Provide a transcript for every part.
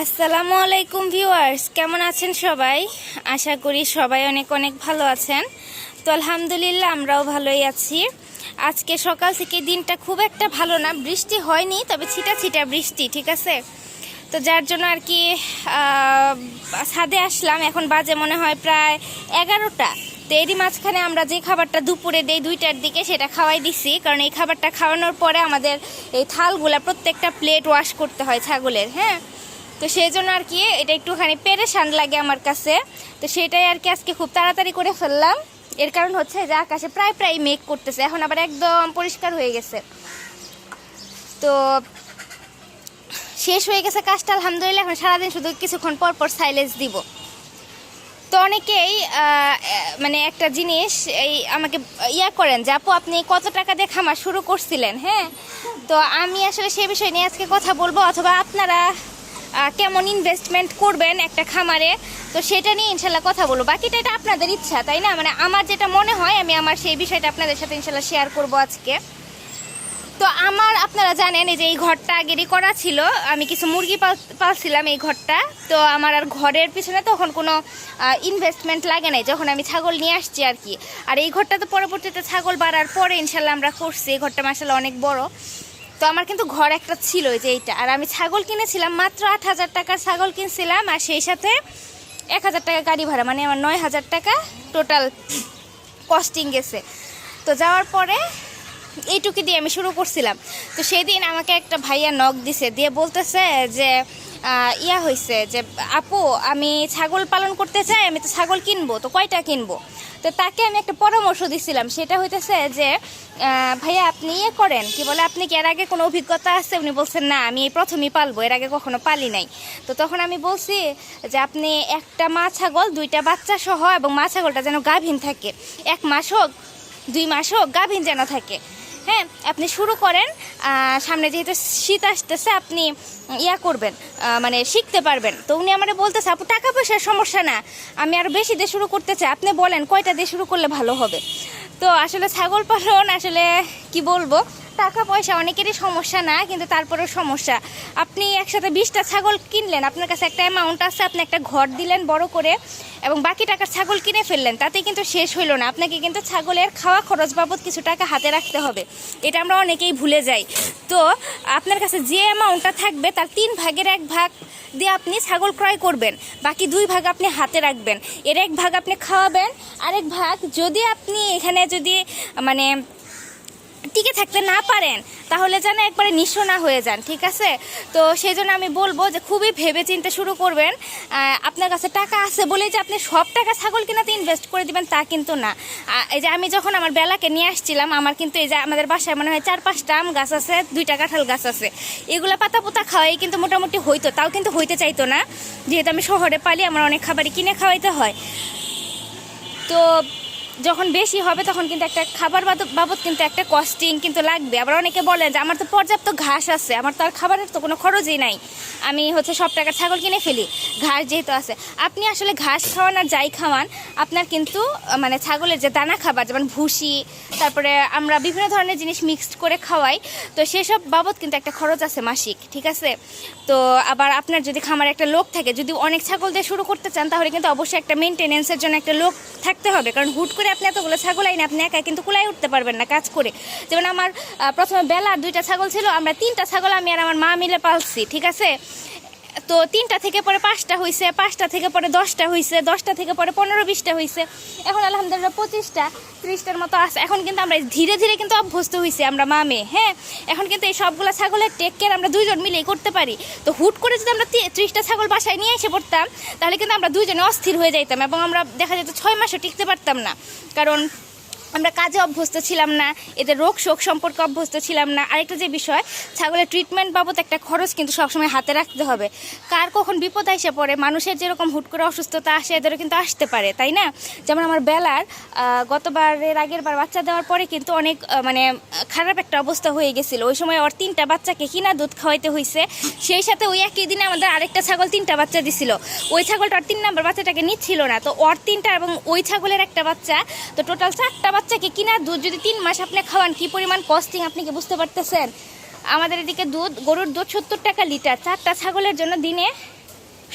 আসসালামু আলাইকুম ভিউয়ার্স, কেমন আছেন সবাই? আশা করি সবাই অনেক অনেক ভালো আছেন। তো আলহামদুলিল্লাহ আমরাও ভালোই আছি। আজকে সকাল থেকে দিনটা খুব একটা ভালো না, বৃষ্টি হয়নি, তবে ছিটা ছিটা বৃষ্টি, ঠিক আছে? তো যার জন্য আর কি ছাদে আসলাম, এখন বাজে মনে হয় প্রায় এগারোটা। তো এরই মাঝখানে আমরা যে খাবারটা দুপুরে দেই দুইটার দিকে, সেটা খাওয়াই দিছি। কারণ এই খাবারটা খাওয়ানোর পরে আমাদের এই থালগুলা প্রত্যেকটা প্লেট ওয়াশ করতে হয় ছাগলের হ্যাঁ? তো সেই জন্য আর কি এটা একটুখানি পেরেশান লাগে আমার কাছে। তো সেটাই আর কি আজকে খুব তাড়াতাড়ি করে ফেললাম। এর কারণ হচ্ছে যে আকাশে প্রায় প্রায় মেঘ করতেছে, এখন আবার একদম পরিষ্কার হয়ে গেছে। তো শেষ হয়ে গেছে কাজটা, আলহামদুলিল্লাহ, এখন সারাদিন শুধু কিছুক্ষণ পর পর সাইলেন্স দিব। তো অনেকেই মানে একটা জিনিস এই আমাকে ইয়া করেন যে, আপু, আপনি কত টাকা দিয়ে খামার শুরু করছিলেন? হ্যাঁ? তো আমি আসলে সেই বিষয় নিয়ে আজকে কথা বলব, অথবা আপনারা কেমন ইনভেস্টমেন্ট করবেন একটা খামারে, তো সেটা নিয়ে ইনশাল্লাহ কথা বলব। বাকিটা এটা আপনাদের ইচ্ছা, তাই না? মানে আমার যেটা মনে হয়, আমি আমার সেই বিষয়টা আপনাদের সাথে ইনশাল্লাহ শেয়ার করব আজকে। তো আমার, আপনারা জানেন, এই যে এই ঘরটা আগেরই করা ছিল, আমি কিছু মুরগি পাল- পালছিলাম এই ঘরটা। তো আমার আর ঘরের পিছনে তখন কোনো ইনভেস্টমেন্ট লাগে নাই, যখন আমি ছাগল নিয়ে আসছি আর কি। আর এই ঘরটা তো পরবর্তীতে ছাগল বাড়ার পরে ইনশাল্লাহ আমরা করছি, এই ঘরটা মাসাল্লাহ অনেক বড়। তো আমার কিন্তু ঘর একটা ছিল যে এইটা। আর আমি ছাগল কিনেছিলাম, মাত্র আট হাজার টাকার ছাগল কিনছিলাম, আর সেই সাথে এক হাজার টাকা গাড়ি ভাড়া মানে আমার নয় হাজার টাকা টোটাল কস্টিং গেছে। তো যাওয়ার পরে এইটুকু দিয়ে আমি শুরু করছিলাম। তো সেই দিন আমাকে একটা ভাইয়া নখ দিছে, দিয়ে বলতেছে যে ইয়া হয়েছে যে, আপু, আমি ছাগল পালন করতে চাই, আমি তো ছাগল কিনবো, তো কয়টা কিনবো? তো তাকে আমি একটা পরামর্শ দিছিলাম। সেটা হইতেছে যে ভাইয়া, আপনি ইয়ে করেন। কি বলে, আপনি কি এর আগে কোনো অভিজ্ঞতা আছে? উনি বলছেন, না, আমি এই প্রথমই পালবো, এর আগে কখনো পালি নাই। তো তখন আমি বলছি যে, আপনি একটা মা ছাগল, দুইটা বাচ্চা সহ এবং মা ছাগলটা যেন গাভীন থাকে। এক মাস হোক, দুই মাস হোক, গাভীন যেন থাকে। হ্যাঁ আপনি শুরু করেন সামনে যেহেতু শীত আসতেছে, আপনি ইয়া করবেন মানে শিখতে পারবেন। তো উনি আমার বলতেছে, আপু, টাকা পয়সার সমস্যা না, আমি আর বেশি দিয়ে শুরু করতে চাই। আপনি বলেন, কয়টা দিয়ে শুরু করলে ভালো হবে? তো আসলে ছাগল পালন আসলে কি বলব? টাকা পয়সা অনেকেরই সমস্যা না, কিন্তু তারপরেও সমস্যা। আপনি একসাথে বিশটা ছাগল কিনলেন, আপনার কাছে একটা অ্যামাউন্ট আছে, আপনি একটা ঘর দিলেন বড় করে, এবং বাকি টাকার ছাগল কিনে ফেললেন, তাতে কিন্তু শেষ হইল না। আপনাকে কিন্তু ছাগলের খাওয়া খরচ বাবদ কিছু টাকা হাতে রাখতে হবে। এটা আমরা অনেকেই ভুলে যাই। তো, আপনার কাছে যে অ্যামাউন্টটা থাকবে, তার তিন ভাগের এক ভাগ দিয়ে আপনি ছাগল ক্রয় করবেন। বাকি দুই ভাগ আপনি হাতে রাখবেন। এর এক ভাগ আপনি খাওয়াবেন, আরেক ভাগ যদি আপনি এখানে যদি মানে টিকে থাকতে না পারেন, তাহলে যেন একবারে নিঃস্ব না হয়ে যান, ঠিক আছে? তো সেই জন্য আমি বলব যে খুবই ভেবে চিন্তে শুরু করবেন। আপনার কাছে টাকা আছে বলেই যে আপনি সব টাকা ছাগল কিনাতে ইনভেস্ট করে দিবেন, তা কিন্তু না। এই যে আমি যখন আমার বেলাকে নিয়ে আসছিলাম, আমার কিন্তু এই যে আমাদের বাসায় মনে হয় চার পাঁচটা আম গাছ আছে, দুইটা কাঁঠাল গাছ আছে। এগুলো পাতা পোতা খাওয়াই কিন্তু মোটামুটি হইতো, তাও কিন্তু হইতে চাইতো না। যেহেতু আমি শহরে পালি, আমার অনেক খাবারই কিনে খাওয়াইতে হয়। তো যখন বেশি হবে তখন কিন্তু একটা খাবার বাবদ কিন্তু একটা কস্টিং কিন্তু লাগবে। আবার অনেকে বলেন যে, আমার তো পর্যাপ্ত ঘাস আছে, আমার তো আর খাবারের তো কোনো খরচই নাই। আমি হচ্ছে সব টাকার ছাগল কিনে ফেলি, ঘাস যেহেতু আছে। আপনি আসলে ঘাস খাওয়ান আর যাই খাওয়ান, আপনার কিন্তু মানে ছাগলের যে দানা খাবার, যেমন ভুসি, তারপরে আমরা বিভিন্ন ধরনের জিনিস মিক্সড করে খাওয়াই, তো সেসব বাবদ কিন্তু একটা খরচ আছে মাসিক, ঠিক আছে? তো আবার আপনার যদি খামারে একটা লোক থাকে, যদি অনেক ছাগল দিয়ে শুরু করতে চান, তাহলে কিন্তু অবশ্যই একটা মেনটেনেন্সের জন্য একটা লোক থাকতে হবে, কারণ হুট করে আপনি এতগুলো ছাগল আইনে আপনি একা কিন্তু কুলাই উঠতে পারবেন না কাজ করে। যেমন আমার প্রথমে বেলার দুইটা ছাগল ছিল, আমরা তিনটা ছাগল আমি আর আমার মা মিলে পালছি, ঠিক আছে? তো তিনটা থেকে পরে পাঁচটা হয়েছে পাঁচটা থেকে পরে দশটা হয়েছে দশটা থেকে পরে পনেরো বিশটা হয়েছে এখন আলহামদুলিল্লাহ পঁচিশটা, ত্রিশটার মতো আছে। এখন কিন্তু আমরা ধীরে ধীরে কিন্তু অভ্যস্ত হয়েছি আমরা মা মেয়ে হ্যাঁ? এখন কিন্তু এই সবগুলো ছাগলের টেক কেয়ার আমরা দুইজন মিলেই করতে পারি। তো হুট করে যদি আমরা ত্রিশটা ছাগল বাসায় নিয়ে এসে পড়তাম, তাহলে কিন্তু আমরা দুইজনে অস্থির হয়ে যাইতাম এবং আমরা দেখা যেত ছয় মাসও টিকতে পারতাম না। কারণ আমরা কাজে অভ্যস্ত ছিলাম না, এদের রোগ শোক সম্পর্কে অভ্যস্ত ছিলাম না। আরেকটা যে বিষয়, ছাগলের ট্রিটমেন্ট বাবদ একটা খরচ কিন্তু সবসময় হাতে রাখতে হবে। কার কখন বিপদ এসে পড়ে, মানুষের যেরকম হুট করে অসুস্থতা আসে, এদেরও কিন্তু আসতে পারে, তাই না? যেমন আমার বেলার গতবারের আগের বার বাচ্চা দেওয়ার পরে কিন্তু অনেক মানে খারাপ একটা অবস্থা হয়ে গেছিল। ওই সময় ওর তিনটা বাচ্চাকে কিনা দুধ খাওয়াইতে হয়েছে সেই সাথে ওই একই দিনে আমাদের আরেকটা ছাগল তিনটা বাচ্চা দিছিল। ওই ছাগলটা তিন নাম্বার বাচ্চাটাকে নিচ্ছিল না। তো ওর তিনটা এবং ওই ছাগলের একটা বাচ্চা, তো টোটাল চারটা বাচ্চাকে কিনা দুধ যদি তিন মাস আপনি খাওয়ান, কি পরিমাণ কস্টিং আপনি কি বুঝতে পারতেছেন? আমাদের এদিকে দুধ, গরুর দুধ সত্তর টাকা লিটার। চারটা ছাগলের জন্য দিনে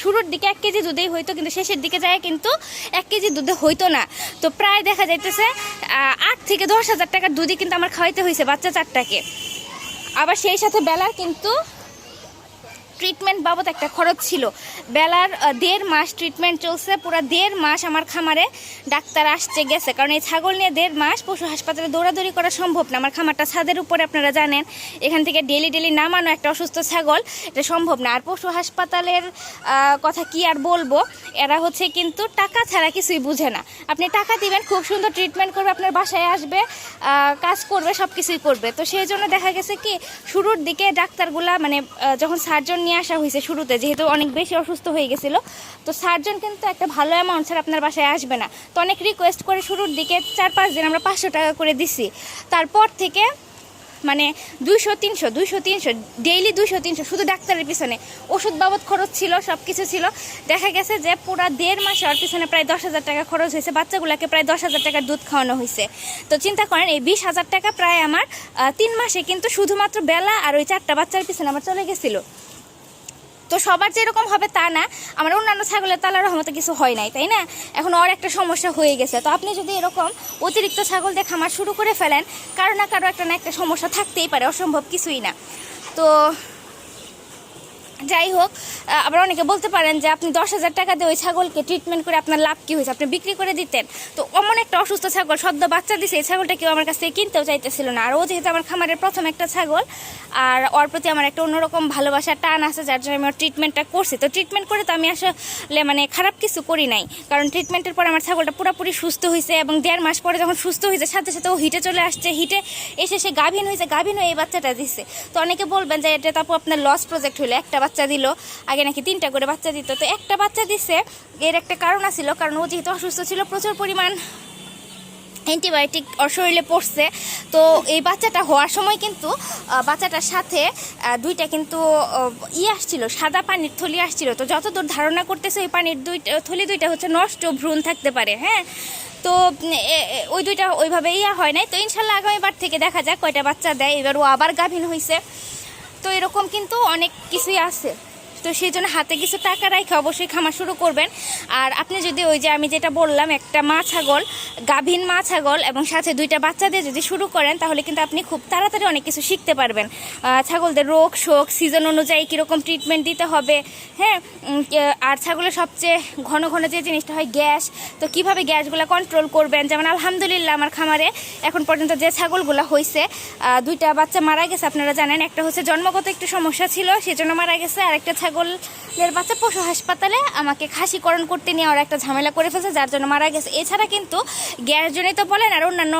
শুরুর দিকে এক কেজি দুধেই হইতো, কিন্তু শেষের দিকে যায় কিন্তু এক কেজি দুধে হইতো না। তো প্রায় দেখা যাইতেছে আট থেকে দশ হাজার টাকার দুধই কিন্তু আমার খাওয়াইতে হয়েছে বাচ্চা চারটাকে। আবার সেই সাথে বেলার কিন্তু ট্রিটমেন্ট বাবদ একটা খরচ ছিল। বেলার দেড় মাস ট্রিটমেন্ট চলছে, পুরো দেড় মাস আমার খামারে ডাক্তার আসছে গেছে। কারণ এই ছাগল নিয়ে দেড় মাস পশু হাসপাতালে দৌড়াদৌড়ি করা সম্ভব না। আমার খামারটা ছাদের উপরে, আপনারা জানেন। এখান থেকে ডেলি ডেলি নামানো একটা অসুস্থ ছাগল, এটা সম্ভব না। আর পশু হাসপাতালের কথা কি আর বলব? এরা হচ্ছে কিন্তু টাকা ছাড়া কিছুই বুঝে না। আপনি টাকা দিবেন, খুব সুন্দর ট্রিটমেন্ট করবে, আপনার বাসায় আসবে কাজ করবে সব কিছুই করবে। তো সেই জন্য দেখা গেছে কি, শুরুর দিকে ডাক্তারগুলা মানে যখন সার্জন নিয়ে আসা হয়েছে শুরুতে, যেহেতু অনেক বেশি অসুস্থ হয়ে গেছিল। তো সার্জন কিন্তু একটা ভালো অ্যামাউন্ট ছাড়া আপনার বাসায় আসবে না। তো অনেক রিকোয়েস্ট করে শুরুর দিকে চার পাঁচ দিন আমরা পাঁচশো টাকা করে দিছি। তারপর থেকে মানে দুইশো, তিনশো দুইশো, তিনশো ডেইলি দুইশো, তিনশো, শুধু ডাক্তারের পিছনে। ওষুধ বাবদ খরচ ছিল সব কিছু ছিল। দেখা গেছে যে পুরো দেড় মাসে ওর পিছনে প্রায় দশ হাজার টাকা খরচ হয়েছে। বাচ্চাগুলোকে প্রায় দশ হাজার টাকার দুধ খাওয়ানো হয়েছে। তো চিন্তা করেন, এই বিশ হাজার টাকা প্রায় আমার তিন মাসে কিন্তু শুধুমাত্র বেলা আর ওই চারটা বাচ্চার পিছনে আমার চলে গেছিল। তো সবার যেরকম হবে তা না, আমার অন্যান্য ছাগলের তালার রহমতে কিছু হয় নাই, তাই না? এখন ওর একটা সমস্যা হয়ে গেছে। তো আপনি যদি এরকম অতিরিক্ত ছাগল দিয়ে খামার শুরু করে ফেলেন, কারও না কারও একটা না একটা সমস্যা থাকতেই পারে, অসম্ভব কিছুই না। তো যাই হোক আবার অনেকে বলতে পারেন যে আপনি দশ হাজার টাকা দিয়ে ওই ছাগলকে ট্রিটমেন্ট করে আপনার লাভ কী হয়েছে? আপনি বিক্রি করে দিতেন। তো অমন একটা অসুস্থ ছাগল, সদ্য বাচ্চা দিছে, এই ছাগলটা কেউ আমার কাছ থেকে কিনতেও চাইতেছিল না। আর ও যেহেতু আমার খামারের প্রথম একটা ছাগল, আর ওর প্রতি আমার একটা অন্যরকম ভালোবাসার টান আছে, যার জন্য আমি ওর ট্রিটমেন্টটা করছি। তো ট্রিটমেন্ট করে তো আমি আসলে মানে খারাপ কিছু করি নাই। কারণ ট্রিটমেন্টের পরে আমার ছাগলটা পুরোপুরি সুস্থ হয়েছে এবং দেড় মাস পরে যখন সুস্থ হয়েছে, সাথে সাথে ও হিটে চলে আসছে। হিটে এসে সে গাভিন হয়েছে গাভিন হয়ে এই বাচ্চাটা দিচ্ছে তো অনেকে বলবেন যে এটা তারপর আপনার লস প্রজেক্ট হলো, একটা বাচ্চা দিল। আগে নাকি তিনটা করে বাচ্চা দিত। তো একটা বাচ্চা দিছে, এর একটা কারণ আছিল, কারণ ও যেহেতু অসুস্থ ছিল, প্রচুর পরিমাণ অ্যান্টিবায়োটিক ওর শরীরে পড়ছে। তো এই বাচ্চাটা হওয়ার সময় কিন্তু বাচ্চাটার সাথে দুইটা কিন্তু ই আসছিল, সাদা পানির থলি আসছিল। তো যতদূর ধারণা করতেছে, ওই পানির দুইটা, থলি দুইটা হচ্ছে নষ্ট, ভ্রূণ থাকতে পারে হ্যাঁ? তো ওই দুইটা ওইভাবে ইয়া হয় নাই। তো ইনশাল্লাহ আগামীবার থেকে দেখা যাক কয়টা বাচ্চা দেয়। এবার ও আবার গাভিন হয়েছে তো এরকম কিন্তু অনেক কিছুই আছে। তো সেই জন্য হাতে কিছু টাকা রাখে অবশ্যই খামার শুরু করবেন। আর আপনি যদি ওই যে আমি যেটা বললাম, একটা মা ছাগল, গাভীন মা ছাগল এবং সাথে দুইটা বাচ্চা দিয়ে যদি শুরু করেন, তাহলে কিন্তু আপনি খুব তাড়াতাড়ি অনেক কিছু শিখতে পারবেন। ছাগলদের রোগ, শোক সিজন অনুযায়ী কীরকম ট্রিটমেন্ট দিতে হবে হ্যাঁ? আর ছাগলের সবচেয়ে ঘন ঘন যে জিনিসটা হয় গ্যাস, তো কীভাবে গ্যাসগুলো কন্ট্রোল করবেন? যেমন আলহামদুলিল্লাহ আমার খামারে এখন পর্যন্ত যে ছাগলগুলো হয়েছে দুইটা বাচ্চা মারা গেছে, আপনারা জানেন। একটা হচ্ছে জন্মগত একটু সমস্যা ছিল, সেজন্য মারা গেছে। আর একটা ছাগলের বাচ্চা পশু হাসপাতালে আমাকে খাসিকরণ করতে নিয়ে ওরা একটা ঝামেলা করে ফেলছে, যার জন্য মারা গেছে। এছাড়া কিন্তু জনিত বলেন আর অন্যান্য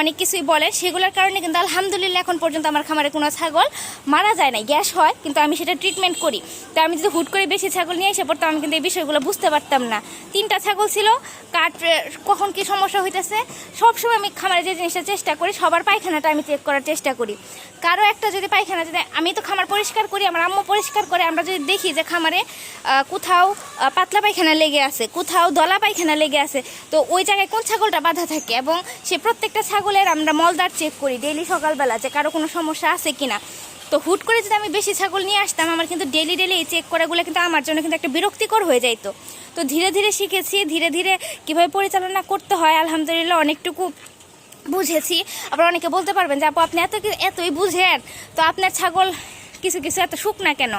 অনেক কিছুই বলেন, সেগুলোর কারণে কিন্তু আলহামদুলিল্লাহ এখন পর্যন্ত আমার খামারে কোনো ছাগল মারা যায় না গ্যাস হয়, কিন্তু আমি সেটা ট্রিটমেন্ট করি। তো আমি যদি হুট করে বেশি ছাগল নিয়ে এসে পড়তাম, আমি কিন্তু এই বিষয়গুলো বুঝতে পারতাম না। তিনটা ছাগল ছিল, কাঠ কখন কি সমস্যা হইতেছে, সবসময় আমি খামারে যে জিনিসটা চেষ্টা করি, সবার পায়খানাটা আমি চেক করার চেষ্টা করি। কারও একটা যদি পায়খানা যদি, আমি তো খামার পরিষ্কার করি, আমার আম্মু পরিষ্কার করে, আমরা যদি দেখি যে খামারে কোথাও পাতলা পায়খানা লেগে আছে, কোথাও দলা পায়খানা লেগে আছে। তো ওই জায়গায় কোন ছাগলটা বাধা থাকে এবং সে প্রত্যেকটা ছাগলের আমরা মলদার চেক করি ডেইলি সকালবেলা যে কারও কোনো সমস্যা আছে কিনা। তো হুট করে যদি আমি বেশি ছাগল নিয়ে আসতাম, আমার কিন্তু ডেলি ডেলি এই চেক করাগুলো কিন্তু আমার জন্য কিন্তু একটা বিরক্তিকর হয়ে যাইতো। তো ধীরে ধীরে শিখেছি, ধীরে ধীরে কীভাবে পরিচালনা করতে হয়, আলহামদুলিল্লাহ অনেকটুকু বুঝেছি। আবার অনেকে বলতে পারবেন যে, আপু, আপনি এত কি- এতই বুঝেন? তো আপনার ছাগল কিছু কিছু এত সুখ না কেন?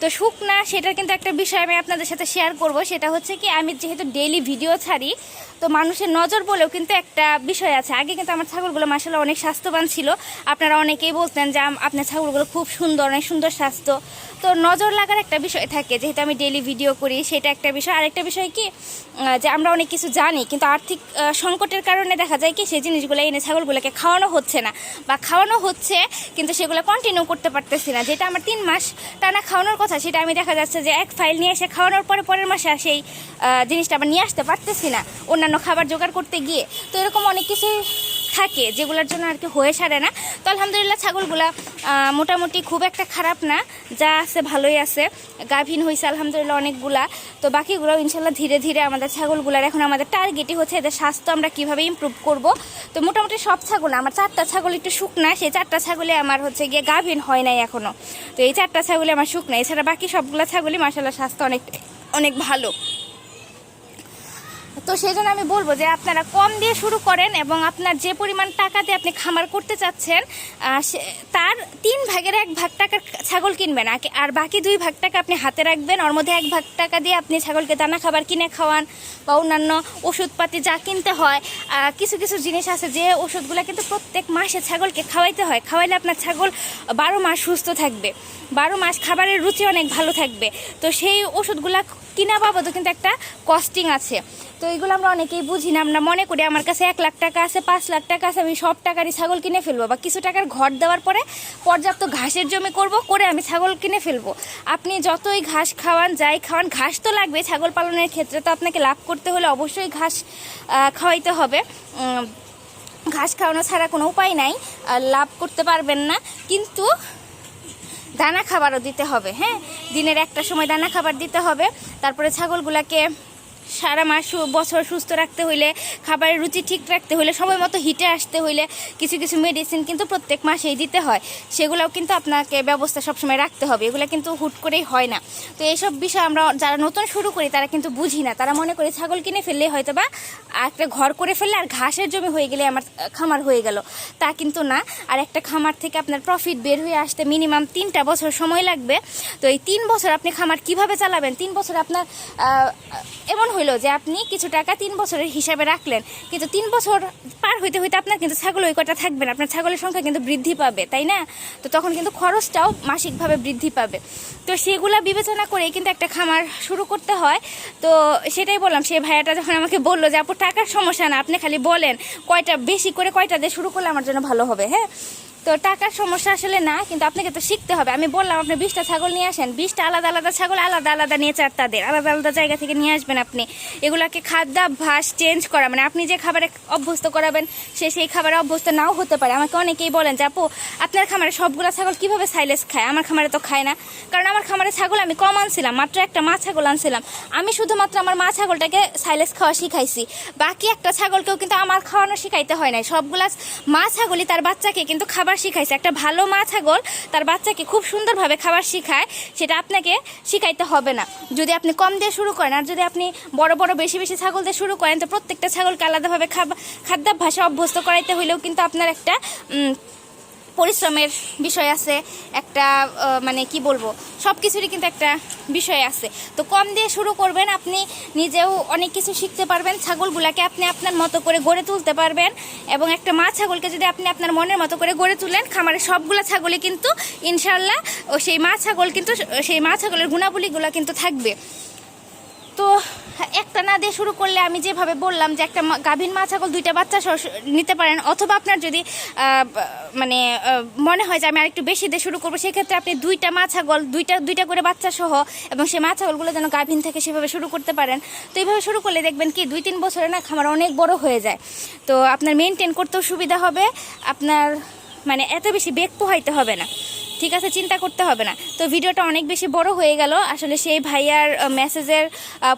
তো শুকনা সেটার কিন্তু একটা বিষয় আমি আপনাদের সাথে শেয়ার করব। সেটা হচ্ছে কি, আমি যেহেতু ডেইলি ভিডিও ছাড়ি, তো মানুষের নজর বলেও কিন্তু একটা বিষয় আছে। আগে কিন্তু আমার ছাগলগুলো মাসাল্লাহ অনেক স্বাস্থ্যবান ছিল। আপনারা অনেকেই বলতেন যে আপনার ছাগলগুলো খুব সুন্দর, অনেক সুন্দর স্বাস্থ্য। তো নজর লাগার একটা বিষয় থাকে, যেহেতু আমি ডেইলি ভিডিও করি, সেটা একটা বিষয়। আরেকটা বিষয় কি যে আমরা অনেক কিছু জানি, কিন্তু আর্থিক সংকটের কারণে দেখা যায় কি, সেই জিনিসগুলো এনে ছাগলগুলোকে খাওয়ানো হচ্ছে না। বা খাওয়ানো হচ্ছে, কিন্তু সেগুলো কন্টিনিউ করতে পারতেছি না। যেটা আমার তিন মাস টানা খাওয়ানোর কথা, সেটা আমি দেখা যাচ্ছে যে এক ফাইল নিয়ে এসে খাওয়ানোর পরে পরের মাসে সেই জিনিসটা আবার নিয়ে আসতে পারতেছি না, অন্যান্য খাবার জোগাড় করতে গিয়ে। তো এরকম অনেক কিছু থাকে, যেগুলোর জন্য আর কি হয়ে সারে না। তো আলহামদুলিল্লাহ ছাগলগুলা মোটামুটি খুব একটা খারাপ না, যা আছে ভালোই আছে। গাভিন হয়েছে আলহামদুলিল্লাহ অনেকগুলা। তো বাকিগুলো ইনশাল্লাহ ধীরে ধীরে আমাদের ছাগলগুলার, এখন আমাদের টার্গেটই হচ্ছে এদের স্বাস্থ্য আমরা কীভাবে ইমপ্রুভ করব। তো মোটামুটি সব ছাগল, আমার চারটা ছাগল একটু শুকনা, সেই চারটা ছাগলে আমার হচ্ছে গিয়ে গাভিন হয় নাই এখনও তো এই চারটা ছাগলে আমার শুকনা, এছাড়া বাকি সবগুলো ছাগলই মাসাল্লাহ স্বাস্থ্য অনেক অনেক ভালো। তো সেই জন্য আমি বলব যে আপনারা কম দিয়ে শুরু করেন এবং আপনার যে পরিমাণ টাকা দিয়ে আপনি খামার করতে চাচ্ছেন তার তিন ভাগের এক ভাগ টাকার ছাগল কিনবেন। আর বাকি দুই ভাগ টাকা আপনি হাতে রাখবেন। ওর মধ্যে এক ভাগ টাকা দিয়ে আপনি ছাগলকে দানা খাবার কিনে খাওয়ান বা অন্যান্য ওষুধপাতি যা কিনতে হয়। কিছু কিছু জিনিস আছে যে ওষুধগুলো কিন্তু প্রত্যেক মাসে ছাগলকে খাওয়াইতে হয়। খাওয়াইলে আপনার ছাগল বারো মাস সুস্থ থাকবে। বারো মাস খাবারের রুচি অনেক ভালো থাকবে। তো সেই ওষুধগুলা কিনা বাবদও কিন্তু একটা কস্টিং আছে। তো এগুলো আমরা অনেকেই বুঝি না। আমরা মনে করি আমার কাছে এক লাখ টাকা আছে, পাঁচ লাখ টাকা আছে, আমি সব টাকারই ছাগল কিনে ফেলব। বা কিছু টাকার ঘর দেওয়ার পরে পর্যাপ্ত ঘাসের জমি করব, করে আমি ছাগল কিনে ফেলব। আপনি যতই ঘাস খাওয়ান, যাই খাওয়ান, ঘাস তো লাগবে ছাগল পালনের ক্ষেত্রে, তো আপনাকে লাভ করতে হলে অবশ্যই ঘাস খাওয়াইতে হবে। ঘাস খাওয়ানো ছাড়া কোনো উপায় নাই লাভ করতে পারবেন না, কিন্তু দানা খাবারও দিতে হবে হ্যাঁ? দিনের একটা সময় দানা খাবার দিতে হবে, তারপরে ছাগলগুলাকে সারা মাস বছর সুস্থ রাখতে হইলে, খাবারের রুচি ঠিক রাখতে হইলে, সময় মতো হিটে আসতে হইলে কিছু কিছু মেডিসিন কিন্তু প্রত্যেক মাসেই দিতে হয়। সেগুলোও কিন্তু আপনাকে ব্যবস্থা সবসময় রাখতে হবে। এগুলো কিন্তু হুট করেই হয় না। তো এইসব বিষয় আমরা যারা নতুন শুরু করি, তারা কিন্তু বুঝি না। তারা মনে করে ছাগল কিনে ফেললে হয়তো বা একটা ঘর করে ফেললে আর ঘাসের জমি হয়ে গেলে আমার খামার হয়ে গেল। তা কিন্তু না। আর একটা খামার থেকে আপনার প্রফিট বের হয়ে আসতে মিনিমাম তিনটা বছর সময় লাগবে। তো এই তিন বছর আপনি খামার কীভাবে চালাবেন? তিন বছর আপনার এমন হইল যে আপনি কিছু টাকা তিন বছরের হিসাবে রাখলেন। কিন্তু তিন বছর পার হইতে হইতে আপনার কিন্তু ছাগল ওই কটা থাকবে না। আপনার ছাগলের সংখ্যা কিন্তু বৃদ্ধি পাবে, তাই না? তো তখন কিন্তু খরচটাও মাসিকভাবে বৃদ্ধি পাবে। তো সেগুলা বিবেচনা করেই কিন্তু একটা খামার শুরু করতে হয়। তো সেটাই বললাম, সেই ভাইয়াটা যখন আমাকে বলল যে, আপু, টাকার সমস্যা না, আপনি খালি বলেন, কয়টা বেশি করে কয়টা দিয়ে শুরু করলে আমার জন্য ভালো হবে? হ্যাঁ? তো টাকার সমস্যা আসলে না, কিন্তু আপনাকে তো শিখতে হবে। আমি বললাম, আপনি বিশটা ছাগল নিয়ে আসেন। বিশটা আলাদা আলাদা ছাগল আলাদা আলাদা নেচার তাদের আলাদা আলাদা জায়গা থেকে নিয়ে আসবেন আপনি। এগুলাকে খাদ্যাভ্যাস চেঞ্জ করা। মানে আপনি যে খাবারে অভ্যস্ত করাবেন, সে সেই খাবারে অভ্যস্ত নাও হতে পারে। আমাকে অনেকেই বলেন, যে আপু, আপনার খামারে সবগুলা ছাগল কীভাবে সাইলেস খায়? আমার খামারে তো খায় না। কারণ আমার খামারে ছাগল আমি কম আনছিলাম, মাত্র একটা মা ছাগল আনছিলাম। আমি শুধুমাত্র আমার মা ছাগলটাকে সাইলেস খাওয়া শিখাইছি। বাকি একটা ছাগলকেও কিন্তু আমার খাওয়ানো শিখাইতে হয় নাই। সবগুলা মা ছাগলই তার বাচ্চাকে কিন্তু খাবার শিখাইছে। একটা ভালো মা ছাগল, তার বাচ্চাকে খুব সুন্দরভাবে খাবার শিখায়, সেটা আপনাকে শিখাইতে হবে না। যদি আপনি কম দিয়ে শুরু করেন, আর যদি আপনি বড় বড় বেশি বেশি ছাগল দিয়ে শুরু করেন, তো প্রত্যেকটা ছাগলকে আলাদাভাবে খাবার খাদ্যাভ্যাসে অভ্যস্ত করাইতে হইলেও কিন্তু আপনার একটা পরিশ্রমের বিষয় আছে, একটা মানে কি বলব সব কিছুরই কিন্তু একটা বিষয় আছে। তো কম দিয়ে শুরু করবেন, আপনি নিজেও অনেক কিছু শিখতে পারবেন, ছাগলগুলাকে আপনি আপনার মতো করে গড়ে তুলতে পারবেন এবং একটা মা ছাগলকে যদি আপনি আপনার মনের মতো করে গড়ে তুলেন খামারে সবগুলো ছাগলই কিন্তু ইনশাল্লাহ সেই মা ছাগল কিন্তু, সেই মা ছাগলের গুণাবলীগুলো কিন্তু থাকবে। তো একটা না দিয়ে শুরু করলে আমি যেভাবে বললাম যে একটা গাভীর মা ছাগল দুইটা বাচ্চা নিতে পারেন, অথবা আপনার যদি মানে মনে হয় যে আমি আরেকটু বেশি দিয়ে শুরু করব, সেক্ষেত্রে আপনি দুইটা মা ছাগল, দুইটা দুইটা করে বাচ্চা সহ, এবং সেই মা ছাগলগুলো যেন গাভীন থেকে সেভাবে শুরু করতে পারেন। তো এইভাবে শুরু করলে দেখবেন কি, দুই তিন বছরে না খামার অনেক বড় হয়ে যায়। তো আপনার মেনটেন করতেও সুবিধা হবে, আপনার মানে এত বেশি বেগ পোহাইতে হবে না। ঠিক আছে, চিন্তা করতে হবে না। তো ভিডিওটা অনেক বেশি বড় হয়ে গেল। আসলে সেই ভাইয়ার মেসেজের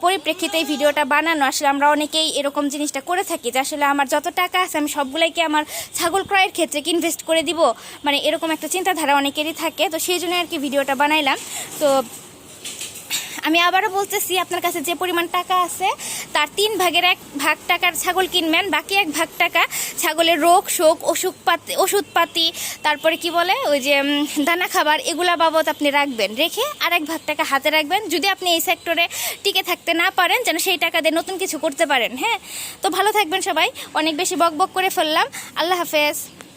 পরিপ্রেক্ষিতে এই ভিডিওটা বানানো, আসলে আমরা অনেকেই এরকম জিনিসটা করে থাকি যে আসলে আমার যত টাকা আছে, আমি সবগুলাই কি আমার ছাগল ক্রয়ের ক্ষেত্রে কি ইনভেস্ট করে দিব। মানে এরকম একটা চিন্তাধারা অনেকেরই থাকে। তো সেই জন্য আর কি ভিডিওটা বানাইলাম। তো আমি আবারও বলতেছি, আপনার কাছে যে পরিমাণ টাকা আছে তার তিন ভাগের এক ভাগ টাকার ছাগল কিনবেন, বাকি এক ভাগ টাকা ছাগলের রোগ, শোক ওষুধ পাতি ওষুধপাতি তারপরে কি বলে, ওই যে দানা খাবার, এগুলা বাবদ আপনি রাখবেন। রেখে আর এক ভাগ টাকা হাতে রাখবেন। যদি আপনি এই সেক্টরে টিকে থাকতে না পারেন, যেন সেই টাকা দিয়ে নতুন কিছু করতে পারেন হ্যাঁ? তো ভালো থাকবেন সবাই। অনেক বেশি বক বক করে ফেললাম। আল্লাহ হাফেজ।